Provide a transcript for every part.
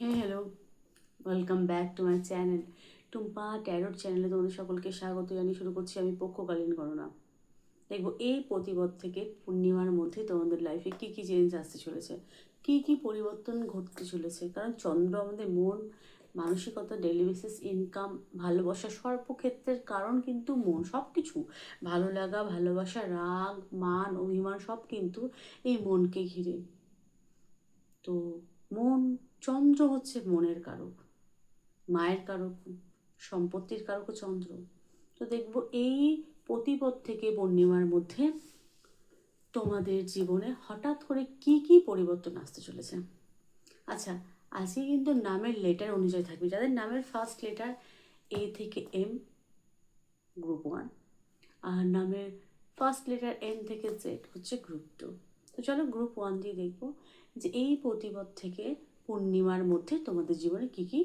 Hey hello welcome back to my channel Tumpa tarot চ্যানেলে তোমাদের সকলকে স্বাগত জানিয়ে শুরু করছি আমি পক্ষকালীন গণনা। দেখব এই প্রতিপদ থেকে পূর্ণিমার মধ্যে তোমাদের লাইফে কী কী চেঞ্জ আসতে চলেছে, কী কী পরিবর্তন ঘটতে চলেছে। কারণ চন্দ্র আমাদের মন, মানসিকতা ডেলি বেসিস ইনকাম ভালোবাসা সর্বক্ষেত্রের কারণ কিন্তু মন সব কিছু ভালো লাগা, ভালোবাসা, রাগ, মান, অভিমান সব কিন্তু এই মনকে ঘিরে। তো মন চন্দ্র হচ্ছে মনের কারক, মায়ের কারক, সম্পত্তির কারক চন্দ্র। তো দেখব এই প্রতিপদ থেকে পূর্ণিমার মধ্যে তোমাদের জীবনে হঠাৎ করে কি কি পরিবর্তন আসতে চলেছে? আচ্ছা আজকে কিন্তু নামের লেটার অনুযায়ী থাকবে, যাদের নামের ফার্স্ট লেটার এ থেকে এম গ্রুপ ওয়ান আর নামের ফার্স্ট লেটার এন থেকে জেড হচ্ছে গ্রুপ টু তো চলো গ্রুপ ওয়ান দিয়ে দেখব যে এই প্রতিপদ থেকে পূর্ণিমার মধ্যে তোমাদের জীবনে কি কি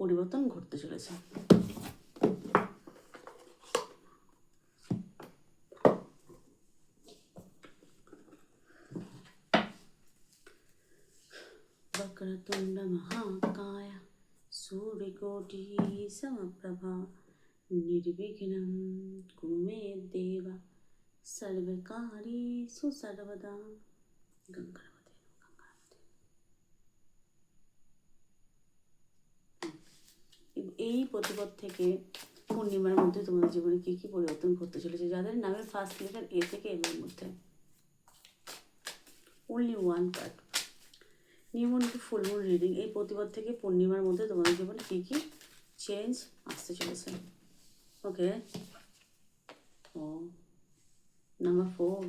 পরিবর্তন ঘটতে চলেছে वक्रतुण्ड महाकाय सूर्यकोटि समप्रभा निर्विघ्नं कुरु मे देव सर्वकार्येषु सर्वदा गङ्गावते এই প্রতিপদ থেকে পূর্ণিমার মধ্যে তোমাদের জীবনে কী কী পরিবর্তন ঘটতে চলেছে? যাদের নামের ফার্স্ট লেটার এ থেকে এম এর মধ্যে। Only one card new moon to full moon reading এই প্রতিবাদ থেকে পূর্ণিমার মধ্যে তোমাদের জীবনে কী কী চেঞ্জ আসতে চলেছে? ওকে ও নাম্বার ফোর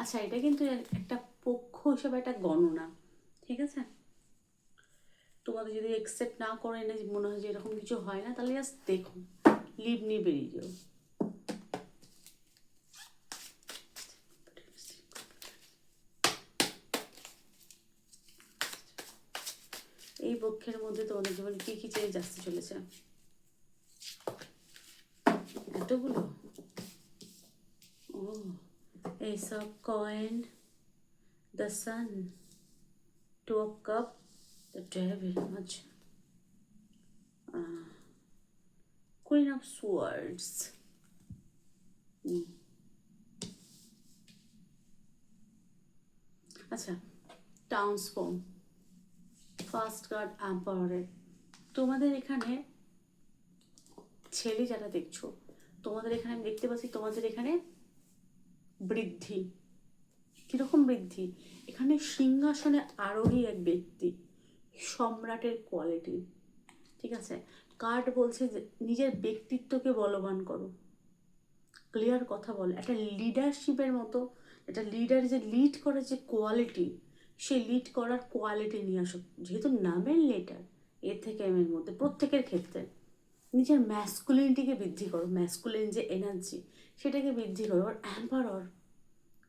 আচ্ছা এটা কিন্তু একটা হিসেবে একটা গণনা, ঠিক আছে? তোমাদের যদি একসেপ্ট না করে না মনে হয় যে এরকম কিছু হয় না, তাহলে জাস্ট দেখো লিভ নিয়ে বেরিয়ে যাও। এই পক্ষের মধ্যে তোমাদের জীবনে কি কি চেয়ে আসতে চলেছে? এতগুলো? ও এইসব coin the sun two of cup the devil আচ্ছা কুইন অফ সোয়ার্ডস আচ্ছা ট্রান্সফর্ম ফার্স্ট কার্ড অ্যাম্পাওয়ারের তোমাদের এখানে ছেলে যারা দেখছ, তোমাদের এখানে আমি দেখতে পাচ্ছি তোমাদের এখানে বৃদ্ধি। কীরকম বৃদ্ধি? এখানে সিংহাসনে আরোহী এক ব্যক্তি, সম্রাটের কোয়ালিটি ঠিক আছে? কার্ড বলছে যে, নিজের ব্যক্তিত্বকে বলবান করো। ক্লিয়ার কথা বলো। একটা লিডারশিপের মতো, একটা লিডার যে লিড করার যে কোয়ালিটি সে লিড করার কোয়ালিটি নিয়ে আসো যেহেতু নামের লেটার এর থেকে এম এর মধ্যে, প্রত্যেকের ক্ষেত্রে। নিজের ম্যাসকুলিনিটিকে বৃদ্ধি করো। ম্যাসকুলিন যে এনার্জি সেটাকে বৃদ্ধি করো। আর অ্যাম্পারর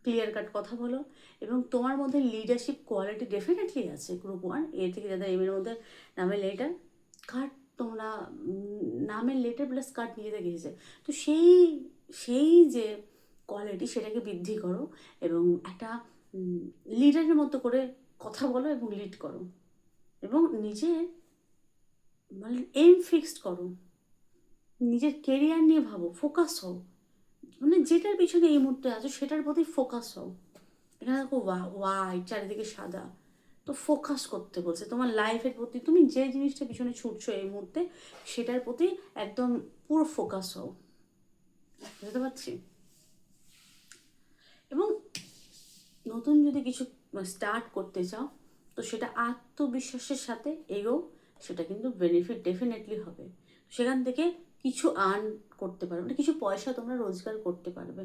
ক্লিয়ার কাট কথা বলো। এবং তোমার মধ্যে লিডারশিপ কোয়ালিটি ডেফিনেটলি আছে গ্রুপ ওয়ান এ থেকে যাদের এম এর মধ্যে নামের লেটার কার্ড তোমরা নামের লেটার প্লাস কার্ড নিজেদের গেছে তো সেই সেই যে কোয়ালিটি সেটাকে বৃদ্ধি করো এবং একটা লিডারের মতো করে কথা বলো এবং লিড করো। এবং নিজে মানে এম ফিক্সড করো। নিজের কেরিয়ার নিয়ে ভাবো ফোকাস হও। মানে যেটার পিছনে এই মুহূর্তে আছো, সেটার প্রতি ফোকাস হও। এখানে দেখো হোয়াইট চারিদিকে সাদা। তো ফোকাস করতে বলছে। তোমার লাইফের প্রতি, তুমি যে জিনিসটা পিছনে ছুটছো এই মুহূর্তে, সেটার প্রতি একদম পুরো ফোকাস হও। বুঝতে পারছি? এবং নতুন যদি কিছু স্টার্ট করতে চাও, তো সেটা আত্মবিশ্বাসের সাথে এগো সেটা কিন্তু বেনিফিট ডেফিনেটলি হবে। সেখান থেকে কিছু আর্ন করতে পারবে। মানে কিছু পয়সা তোমরা রোজগার করতে পারবে।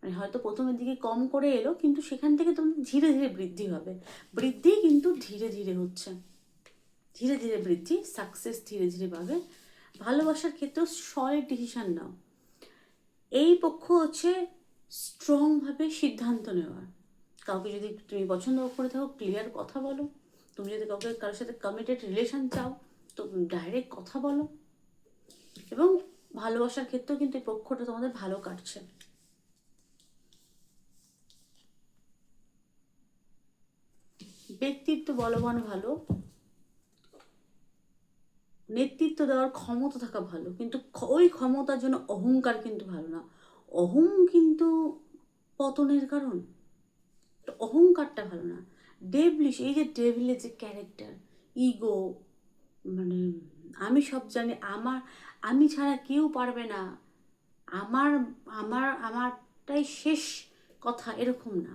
মানে হয়তো প্রথমের দিকে কম করে এলো, কিন্তু সেখান থেকে তোমাদের ধীরে ধীরে বৃদ্ধি হবে। বৃদ্ধি কিন্তু ধীরে ধীরে হচ্ছে। ধীরে ধীরে বৃদ্ধি সাকসেস ধীরে ধীরে পাবে ভালোবাসার ক্ষেত্রেও সলিড ডিসিশান নাও। এই পক্ষ হচ্ছে স্ট্রংভাবে সিদ্ধান্ত নেওয়ার। কাউকে যদি তুমি পছন্দ করে থাকো ক্লিয়ার কথা বলো। তুমি যদি কাউকে, কারোর সাথে কমিটেড রিলেশন চাও, তো ডাইরেক্ট কথা বলো। এবং ভালোবাসার ক্ষেত্রেও কিন্তু এই পক্ষটা তোমাদের ভালো কাটছে। ব্যক্তিত্ব বলবান ভালো। নেতৃত্ব দেওয়ার ক্ষমতা থাকা ভালো। কিন্তু ওই ক্ষমতার জন্য অহংকার কিন্তু ভালো না। অহং কিন্তু পতনের কারণ। অহংকারটা ভালো না। ডেভলিশ এই যে ডেভিলের যে ক্যারেক্টার ইগো মানে আমি সব জানি, আমার, আমি ছাড়া কেউ পারবে না। আমার আমার, আমারটাই শেষ কথা, এরকম না।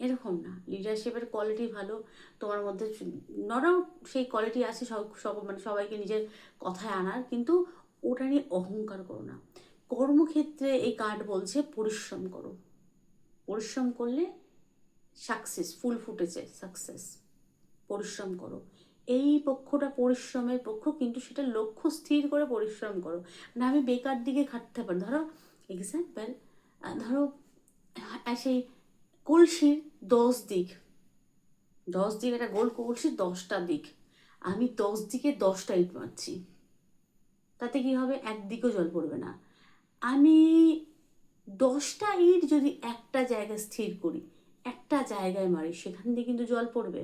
এরকম না। লিডারশিপের কোয়ালিটি ভালো, তোমার মধ্যে নরাও সেই কোয়ালিটি আছে সব সব মানে সবাইকে নিজের কথায় আনার, কিন্তু ওটা নিয়ে অহংকার করো না। কর্মক্ষেত্রে এই কার্ড বলছে পরিশ্রম করো। পরিশ্রম করলে সাকসেস ফুল ফুটেছে সাকসেস পরিশ্রম করো। এই পক্ষটা পরিশ্রমের পক্ষ, কিন্তু সেটা লক্ষ্য স্থির করে পরিশ্রম করো। মানে আমি বেকার দিকে খাটতে পারি। ধরো এক্সাম্পল ধরো সেই কলসির দশ দিক দশ দিক একটা গোল কলসির দশটা দিক, আমি দশ দিকে দশটা ইট মারছি। তাতে কি হবে? একদিকেও জল পড়বে না। আমি দশটা ইট যদি একটা জায়গায় স্থির করি, একটা জায়গায় মারি, সেখান দিয়ে কিন্তু জল পড়বে।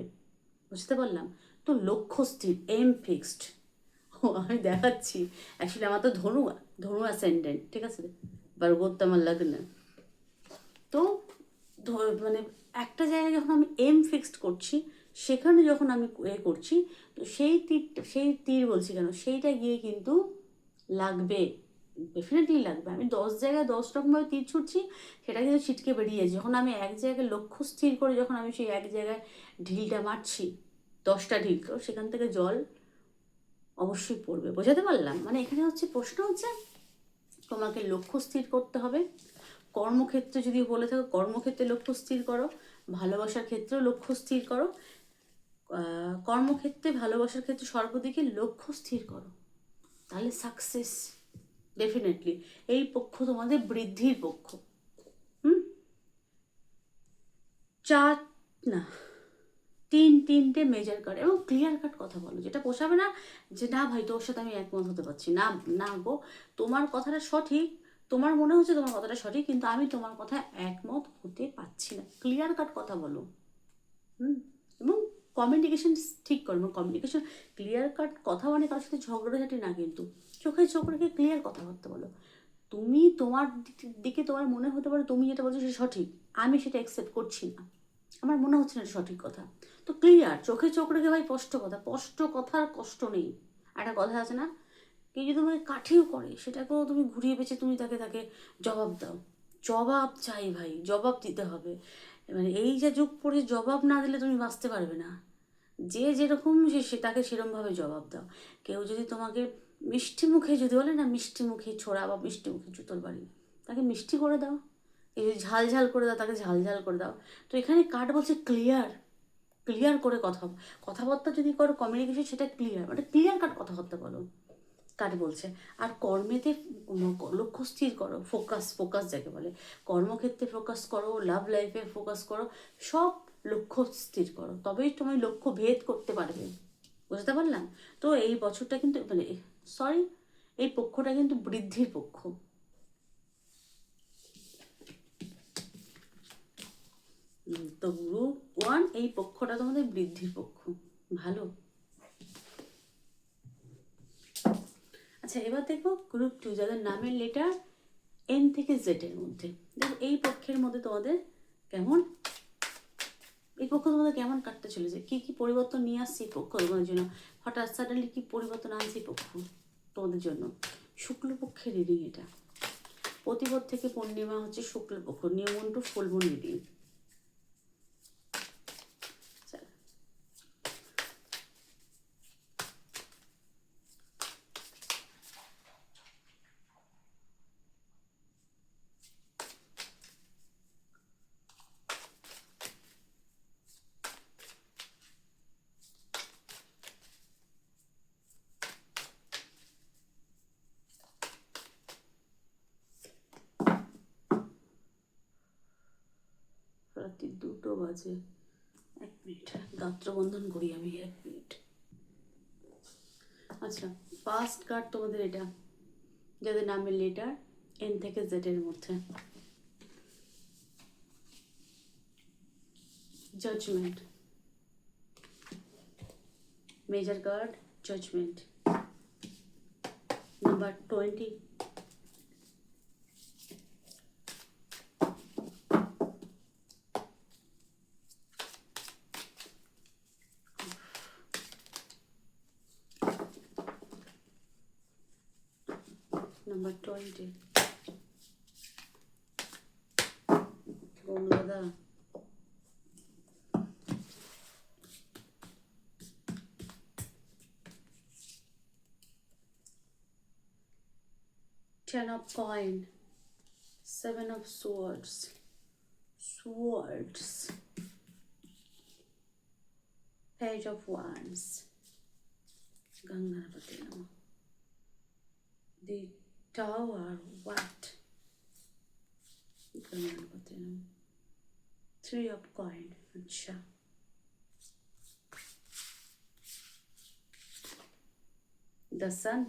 বুঝতে পারলাম? তো লক্ষ্য স্থির এম ফিক্সড ও, আমি দেখাচ্ছি। অ্যাকচুয়ালি আমার তো ধনু ধনু অ্যাসেন্ডেন্ট ঠিক আছে? বার করতে আমার লাগে না তো মানে একটা জায়গায় যখন আমি এম ফিক্সড করছি, সেখানে যখন আমি এ করছি, তো সেই তীরটা সেই তীর বলছি কেন? সেইটা গিয়ে কিন্তু লাগবে। ডেফিনেটলি লাগবে। আমি দশ জায়গায় দশ রকমভাবে তীর ছুটছি, সেটা কিন্তু ছিটকে বেরিয়ে যায় যখন আমি এক জায়গায় লক্ষ্য স্থির করে যখন আমি সেই এক জায়গায় ঢিলটা মারছি, দশটা ঢিল সেখান থেকে জল অবশ্যই পড়বে। বোঝাতে পারলাম? মানে এখানে হচ্ছে প্রশ্ন হচ্ছে, তোমাকে লক্ষ্য স্থির করতে হবে। কর্মক্ষেত্রে যদি বলে থাকো, কর্মক্ষেত্রে লক্ষ্য স্থির করো, ভালোবাসার ক্ষেত্রেও লক্ষ্য স্থির করো। কর্মক্ষেত্রে ভালোবাসার ক্ষেত্রে সর্বদিকে লক্ষ্য স্থির করো। তাহলে সাকসেস ডেফিনেটলি এই পক্ষ তোমাদের বৃদ্ধির পক্ষ। হুম? চার, না, তিন, তিনটে মেজার কাট এবং ক্লিয়ার কাট কথা বলো। যেটা পোষাবে না, যে না ভাই, তোর সাথে আমি একমত হতে পারছি। না না গো, তোমার কথাটা সঠিক। তোমার মনে হচ্ছে তোমার কথাটা সঠিক, কিন্তু আমি তোমার কথা একমত হতে পারছি না। ক্লিয়ার কাট কথা বলো। হুম? এবং কমিউনিকেশন ঠিক করো কমিউনিকেশন ক্লিয়ার কাট কথা মানে কারোর সাথে ঝগড়াঝাটি না কিন্তু চোখে চোখ রেখে ক্লিয়ার কথাবার্তা বলো। তুমি তোমার দিকে তোমার মনে হতে পারে তুমি যেটা বলছো সেটা সঠিক, আমি সেটা অ্যাকসেপ্ট করছি না। আমার মনে হচ্ছে না সঠিক কথা। তো ক্লিয়ার চোখে চোখ রেখে ভাই স্পষ্ট কথা, স্পষ্ট কথার কষ্ট নেই। একটা কথা আছে না, কেউ যদি তোমাকে কাঠিও করে, সেটাকেও তুমি ঘুরিয়ে পেঁচে তুমি তাকে তাকে জবাব দাও। জবাব চাই ভাই, জবাব দিতে হবে। মানে এই যা যুগ পড়ে, জবাব না দিলে তুমি বাঁচতে পারবে না। যে যেরকম সে সে তাকে সেরমভাবে জবাব দাও। কেউ যদি তোমাকে মিষ্টি মুখে যদি বলে না, মিষ্টি মুখে ছোড়া বা মিষ্টি মুখে জুতোর বাড়ি, তাকে মিষ্টি করে দাও। এই যদি ঝাল ঝাল করে দাও, তাকে ঝাল ঝাল করে দাও। তো এখানে কার্ড বলছে ক্লিয়ার ক্লিয়ার করে কথা, কথাবার্তা যদি করো কমিউনিকেশন সেটা ক্লিয়ার মানে ক্লিয়ার কাট কথাবার্তা বলো। কাট বলছে, আর কর্মেতে লক্ষ্য স্থির করো ফোকাস ফোকাস যাকে বলে। কর্মক্ষেত্রে ফোকাস করো লাভ লাইফে ফোকাস করো, সব লক্ষ্য স্থির করো। তবেই তুমি লক্ষ্য ভেদ করতে পারবে। বুঝতে পারলাম? তো এই বছরটা কিন্তু মানে সরি এই পক্ষটা কিন্তু বৃদ্ধির পক্ষ। তো গ্রুপ ওয়ান এই পক্ষটা তোমাদের বৃদ্ধির পক্ষ। ভালো? আচ্ছা এবার দেখো গ্রুপ টু যাদের নামের লেটার এন থেকে জেড এর মধ্যে। দেখো এই পক্ষের মধ্যে তোমাদের কেমন এই পক্ষ তোমাদের কেমন কাটতে চলেছে? কি কি পরিবর্তন নিয়ে আসছে এই পক্ষ তোমাদের জন্য? হঠাৎ সাডেনলি কি পরিবর্তন আনছে এই পক্ষ তোমাদের জন্য? শুক্লপক্ষের রিডিং এটা। প্রতিপদ থেকে পূর্ণিমা হচ্ছে শুক্লপক্ষ, new moon to full moon reading রাত্রি দুটো বাজে। এক মিনিট হ্যাঁ, গাত্রবন্ধন করি আমি, এক মিনিট। আচ্ছা ফার্স্ট কার্ড তোমাদের এটা, যাদের নামের লেটার এন থেকে জেডের মধ্যে। Judgement major card judgement number twenty number 20. Gomlada. Ten of coin, seven of swords, swords, page of wands, Gangarapati Nama. The tower, what? Ganganapati Nama. Three of coin, acha. The sun.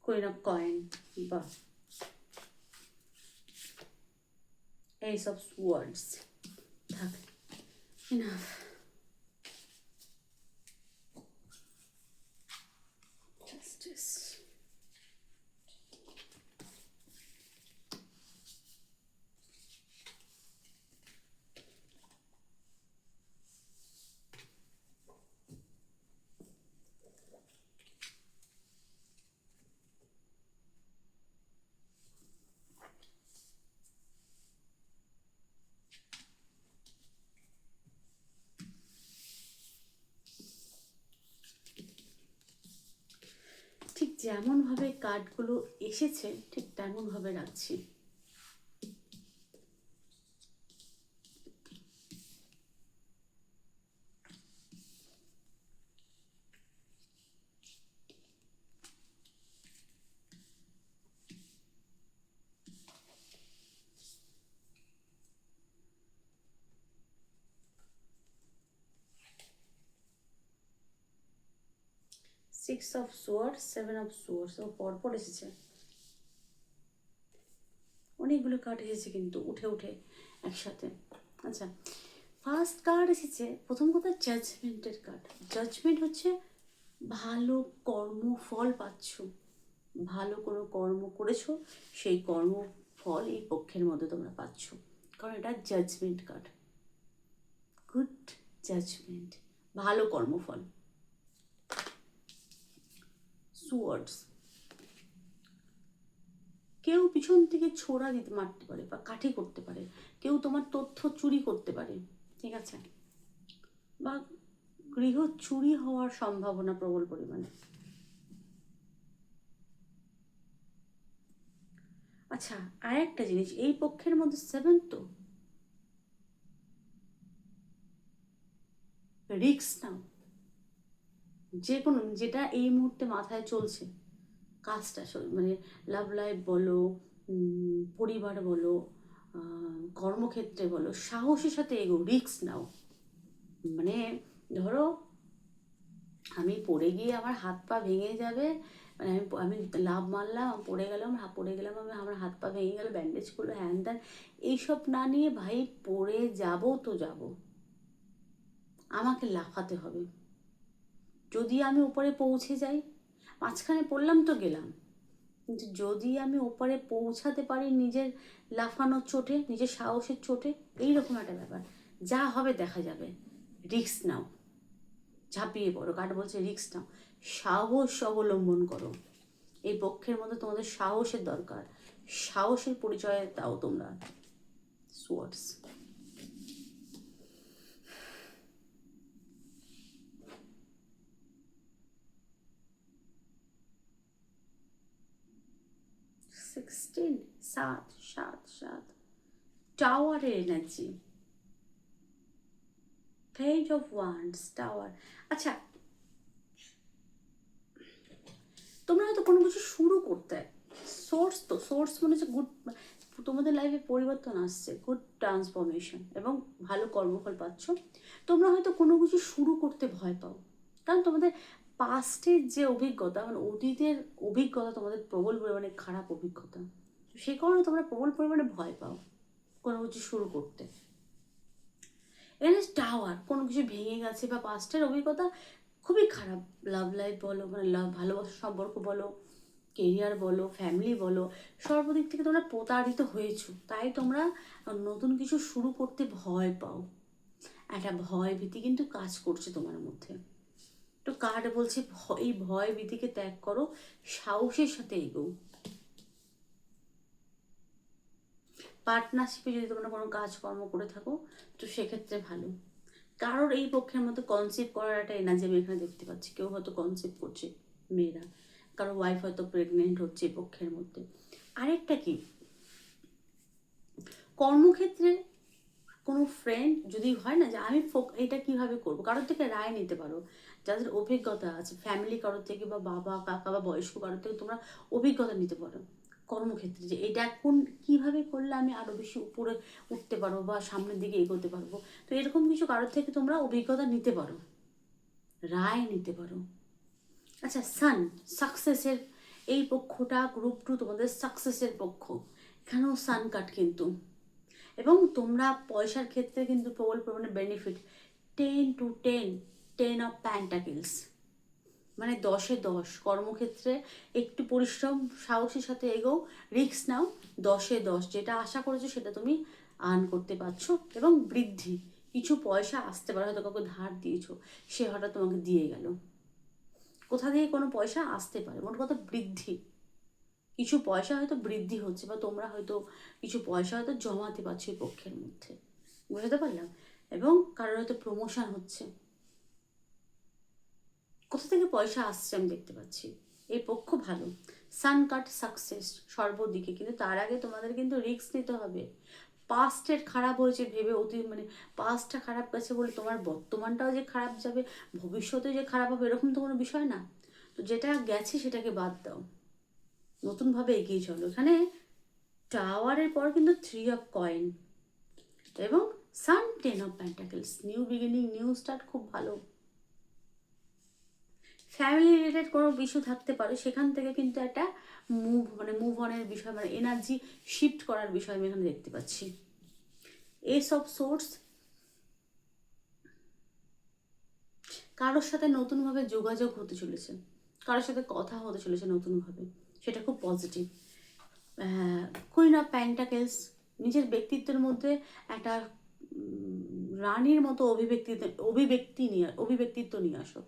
Queen of coin, ba. Ace of swords. enough. যেমনভাবে কার্ডগুলো এসেছে ঠিক তেমনভাবে রাখছি। Six of sword seven of swords ও পরপর এসেছে। অনেকগুলো card এসেছে কিন্তু, উঠে উঠে একসাথে। আচ্ছা ফার্স্ট কার্ড এসেছে, প্রথম কথা জাজমেন্টের কার্ড জাজমেন্ট হচ্ছে ভালো কর্মফল পাচ্ছ। ভালো কোনো কর্ম করেছ, সেই কর্মফল এই পক্ষের মধ্যে তোমরা পাচ্ছ। কারণ এটা জাজমেন্ট কার্ড গুড জাজমেন্ট ভালো কর্মফল। সুয়ার্ডস কেউ পিছন থেকে ছোড়া দিতে মারতে পারে বা কাঠি করতে পারে, কেউ তোমার তথ্য চুরি করতে পারে, ঠিক আছে? বা গৃহ চুরি হওয়ার সম্ভাবনা প্রবল পরিমাণে। আচ্ছা আর একটা জিনিস, এই পক্ষের মধ্যে সেভেন তো? রিক্স নাও যে কোনো যেটা এই মুহূর্তে মাথায় চলছে, কাজটা মানে লাভ লাইফ বলো পরিবার বলো কর্মক্ষেত্রে বলো, সাহসের সাথে এগো রিক্স নাও। মানে ধরো আমি পড়ে গিয়ে আমার হাত পা ভেঙে যাবে মানে আমি আমি লাভ মারলাম, পড়ে গেলাম পড়ে গেলাম, আমি আমার হাত পা ভেঙে গেল ব্যান্ডেজ করল হ্যান ত্যান এইসব না নিয়ে ভাই পড়ে যাব তো যাব। আমাকে লাফাতে হবে। যদি আমি ওপরে পৌঁছে যাই, মাঝখানে পড়লাম তো গেলাম। কিন্তু যদি আমি ওপারে পৌঁছাতে পারি নিজের লাফানোর চোটে, নিজের সাহসের চোটে, এইরকম একটা ব্যাপার। যা হবে দেখা যাবে। রিক্স নাও। ঝাঁপিয়ে পড়ো। কাঠ বলছে রিক্স নাও। সাহস অবলম্বন করো। এই পক্ষের মধ্যে তোমাদের সাহসের দরকার। সাহসের পরিচয় দাও তোমরা। সোয়ার্ডস সিক্সটিন সাত সাত সাত। টাওয়ারের energy page of wands tower আচ্ছা তোমরা হয়তো কোনো কিছু শুরু করতে সোর্স তো সোর্স মানে হচ্ছে গুড তোমাদের লাইফে পরিবর্তন আসছে গুড ট্রান্সফরমেশন এবং ভালো কর্মফল পাচ্ছ। তোমরা হয়তো কোনো কিছু শুরু করতে ভয় পাও, কারণ তোমাদের পাস্টের যে অভিজ্ঞতা মানে অতীতের অভিজ্ঞতা তোমাদের প্রবল পরিমাণে, খারাপ অভিজ্ঞতা, সে কারণে তোমরা প্রবল পরিমাণে ভয় পাও কোনো কিছু শুরু করতে। এখানে টাওয়ার, কোনো কিছু ভেঙে গেছে বা পাস্টের অভিজ্ঞতা খুবই খারাপ। লাভ লাইফ বলো মানে লাভ ভালোবাসার সম্পর্ক বলো কেরিয়ার বলো ফ্যামিলি বলো, সর্বদিক থেকে তোমরা প্রতারিত হয়েছো, তাই তোমরা নতুন কিছু শুরু করতে ভয় পাও। একটা ভয় ভীতি কিন্তু কাজ করছে তোমার মধ্যে। তো কার্ড বলছে এই ভয় ভীতিকে ত্যাগ করো, সাহসের সাথে এগোও। পার্টনারশিপে যদি তোমরা কোনো কাজকর্ম করে থাকো, তো সেক্ষেত্রে ভালো। কারোর এই পক্ষের মতো কনসেপ্ট করার একটা এনার্জি আমি এখানে দেখতে পাচ্ছি। কেউ হয়তো কনসেপ্ট করছে মেয়েরা কারও ওয়াইফ হয়তো প্রেগনেন্ট হচ্ছে এই পক্ষের মধ্যে। আরেকটা কি? কর্মক্ষেত্রে কোনো ফ্রেন্ড যদি হয় না যে, আমি ফোক, এটা কীভাবে করব? কারোর থেকে রায় নিতে পারো। যাদের অভিজ্ঞতা আছে ফ্যামিলি কারোর থেকে বা বাবা, কাকা বা বয়স্ক কারোর থেকে তোমরা অভিজ্ঞতা নিতে পারো কর্মক্ষেত্রে যে এটা কোন কীভাবে করলে আমি আরও বেশি উপরে উঠতে পারব বা সামনের দিকে এগোতে পারব? তো এরকম কিছু কারোর থেকে তোমরা অভিজ্ঞতা নিতে পারো, রায় নিতে পারো। আচ্ছা সান সাকসেসের এই পক্ষটা গ্রুপ টু তোমাদের সাকসেসের পক্ষ। এখানেও সান কাট কিন্তু। এবং তোমরা পয়সার ক্ষেত্রে কিন্তু প্রবল পরিমাণে benefit ten two ten ten of pentacles মানে দশে দশ, কর্মক্ষেত্রে একটু পরিশ্রম, সাহসের সাথে এগোও রিস্ক নাও, দশে দশ। যেটা আশা করেছ সেটা তুমি আর্ন করতে পারছ এবং বৃদ্ধি। কিছু পয়সা আসতে পারে, হয়তো কাউকে ধার দিয়েছ, সে হঠাৎ তোমাকে দিয়ে গেল। কোথা থেকে কোনো পয়সা আসতে পারে? মোট কথা বৃদ্ধি। কিছু পয়সা হয়তো বৃদ্ধি হচ্ছে বা তোমরা হয়তো কিছু পয়সা হয়তো জমাতে পারছ এই পক্ষের মধ্যে। বুঝতে পারলাম? এবং কারোর হয়তো প্রমোশন হচ্ছে। কোথা থেকে পয়সা আসছে আমি দেখতে পাচ্ছি। এই পক্ষ ভালো। সান কাট সাকসেস সর্বদিকে। কিন্তু তার আগে তোমাদের কিন্তু রিস্ক নিতে হবে। পাস্টের খারাপ হয়েছে ভেবে অতি মানে পাস্টটা খারাপ গেছে বলে তোমার বর্তমানটাও যে খারাপ যাবে ভবিষ্যতে যে খারাপ হবে, এরকম তো কোনো বিষয় না। তো যেটা গেছে সেটাকে বাদ দাও। নতুনভাবে এগিয়ে চলো। এখানে টাওয়ারের পর কিন্তু থ্রি অফ কয়েন এবং sun ten of pentacles new beginning new start খুব ভালো। ফ্যামিলি রিলেটেড কোনো ইস্যু থাকতে পারে, সেখান থেকে কিন্তু একটা মুভ মানে মুভ অনের বিষয় মানে এনার্জি শিফট করার বিষয় আমি এখানে দেখতে পাচ্ছি। এস অফ সোর্স কারোর সাথে নতুনভাবে যোগাযোগ হতে চলেছে, কারোর সাথে কথা হতে চলেছে নতুনভাবে, সেটা খুব পজিটিভ কুইন অফ প্যান্টাকেলস নিজের ব্যক্তিত্বের মধ্যে একটা রানীর মতো অভিব্যক্তি অভিব্যক্তি নিয়ে, অভিব্যক্তিত্ব নিয়ে আসো।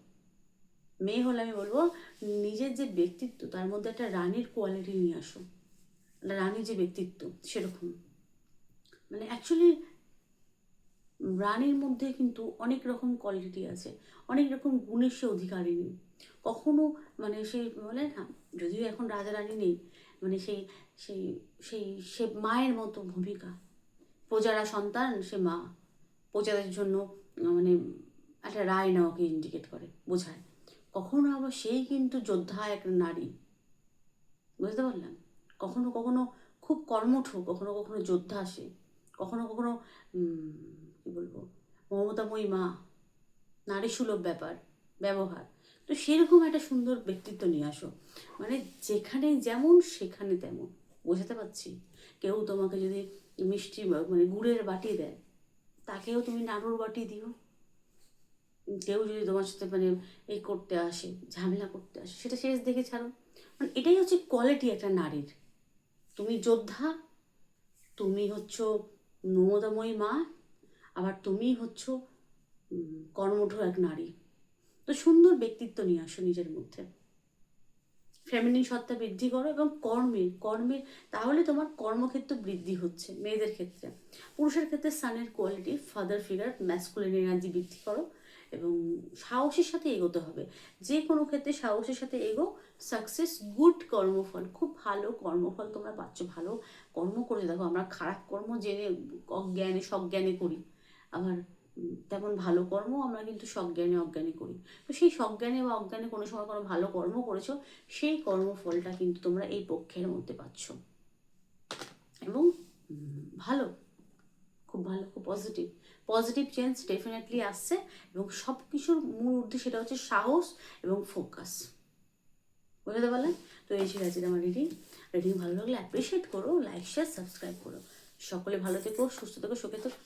মেয়ে হলে আমি বলব, নিজের যে ব্যক্তিত্ব, তার মধ্যে একটা রানীর কোয়ালিটি নিয়ে আসো। রানীর যে ব্যক্তিত্ব, সেরকম। মানে অ্যাকচুয়ালি রানীর মধ্যে কিন্তু অনেক রকম কোয়ালিটি আছে। অনেক রকম গুণের সে অধিকারিণী কখনো মানে সেই বলে না, যদিও এখন রাজা রানী নেই মানে সেই সেই সেই সে মায়ের মতো ভূমিকা। প্রজারা সন্তান, সে মা। প্রজাদের জন্য মানে একটা রায় নেওয়াকে ইন্ডিকেট করে, বোঝায়। কখনো আবার সেই কিন্তু যোদ্ধা এক নারী। বুঝতে পারলাম কখনো কখনো খুব কর্মঠ, কখনো কখনো যোদ্ধা আসে কখনো কখনো কি বলব, মমতাময়ী মা। নারী সুলভ ব্যাপার, ব্যবহার। তো সেরকম একটা সুন্দর ব্যক্তিত্ব নিয়ে আসো। মানে যেখানে যেমন, সেখানে তেমন। বোঝাতে পারছি? কেউ তোমাকে যদি মিষ্টি মানে গুড়ের বাটি দেয়, তাকেও তুমি নাড়ুর বাটি দিও। কেউ যদি তোমার সাথে মানে এই করতে আসে, ঝামেলা করতে আসে, সেটা শেষ দেখে ছাড়ো। মানে এটাই হচ্ছে কোয়ালিটি একটা নারীর। তুমি যোদ্ধা, তুমি হচ্ছ মমতাময়ী মা, আবার তুমি হচ্ছ কর্মঠ এক নারী। তো সুন্দর ব্যক্তিত্ব নিয়ে আসো নিজের মধ্যে। ফেমিনিন সত্তা বৃদ্ধি করো এবং কর্মের কর্মের তাহলে তোমার কর্মক্ষেত্র বৃদ্ধি হচ্ছে, মেয়েদের ক্ষেত্রে। পুরুষের ক্ষেত্রে সানের quality father figure masculine energy বৃদ্ধি করো। এবং সাহসের সাথে এগোতে হবে। যে কোনো ক্ষেত্রে সাহসের সাথে এগো। সাকসেস গুড কর্মফল। খুব ভালো কর্মফল তোমরা পাচ্ছ, ভালো কর্ম করে দেখো, আমরা খারাপ কর্ম জেনে অজ্ঞানে, সজ্ঞানে করি। আবার তেমন ভালো কর্ম আমরা কিন্তু সজ্ঞানে, অজ্ঞানে করি। তো সেই সজ্ঞানে বা অজ্ঞানে কোনো সময় কোনো ভালো কর্ম করেছ, সেই কর্মফলটা কিন্তু তোমরা এই পক্ষের মধ্যে পাচ্ছ। এবং ভালো। খুব ভালো, খুব পজিটিভ পজিটিভ চেঞ্জ ডেফিনেটলি আসছে এবং সব কিছুর মূল উদ্দেশ্য সেটা হচ্ছে সাহস এবং ফোকাস বুঝতে পারলেন? তো এই ছিল আজকে আমার রিডিং রিডিং ভালো লাগলে অ্যাপ্রিসিয়েট করো লাইক শেয়ার সাবস্ক্রাইব করো। সকলে ভালো থেকো, সুস্থ থেকো, সুখে থেকো।